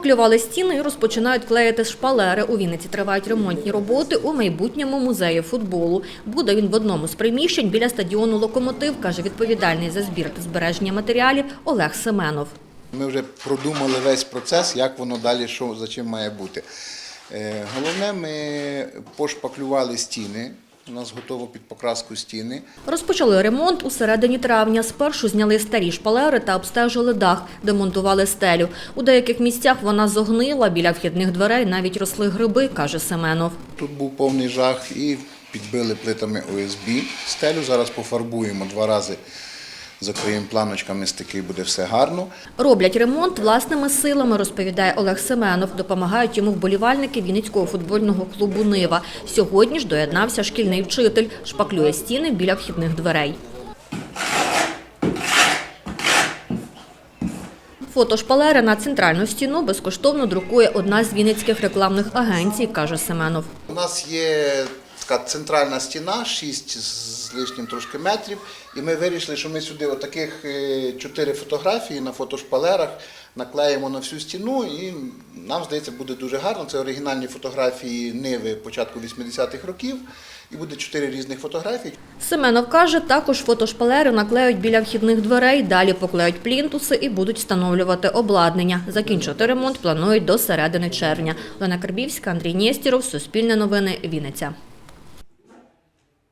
Пошпаклювали стіни і розпочинають клеїти шпалери. У Вінниці тривають ремонтні роботи у майбутньому музеї футболу. Буде він в одному з приміщень біля стадіону «Локомотив», каже відповідальний за збір та збереження матеріалів Олег Семенов. Ми вже продумали весь процес, як воно далі, що за чим має бути. Е, Головне, ми пошпаклювали стіни. У нас готово під покраску стіни. Розпочали ремонт у середині травня. Спершу зняли старі шпалери та обстежили дах, демонтували стелю. У деяких місцях вона зогнила, біля вхідних дверей навіть росли гриби, каже Семенов. Тут був повний жах і підбили плитами ОСБ стелю. Зараз пофарбуємо два рази, закриємо планочками стики, буде все гарно. Роблять ремонт власними силами, розповідає Олег Семенов. Допомагають йому вболівальники Вінницького футбольного клубу Нива. Сьогодні ж доєднався шкільний вчитель, шпаклює стіни біля вхідних дверей. Фото шпалери на центральну стіну безкоштовно друкує одна з вінницьких рекламних агенцій, каже Семенов. У нас є така центральна стіна, 6 з лишнім трошки метрів, і ми вирішили, що ми сюди отаких е, чотири фотографії на фотошпалерах наклеїмо на всю стіну, і нам здається, буде дуже гарно. Це оригінальні фотографії Ниви початку 80-х років, і буде чотири різних фотографії. Семенов каже, також фотошпалери наклеють біля вхідних дверей, далі поклеють плінтуси і будуть встановлювати обладнання. Закінчити ремонт планують до середини червня. Лена Карбівська, Андрій Нєстіров, Суспільне новини, Вінниця.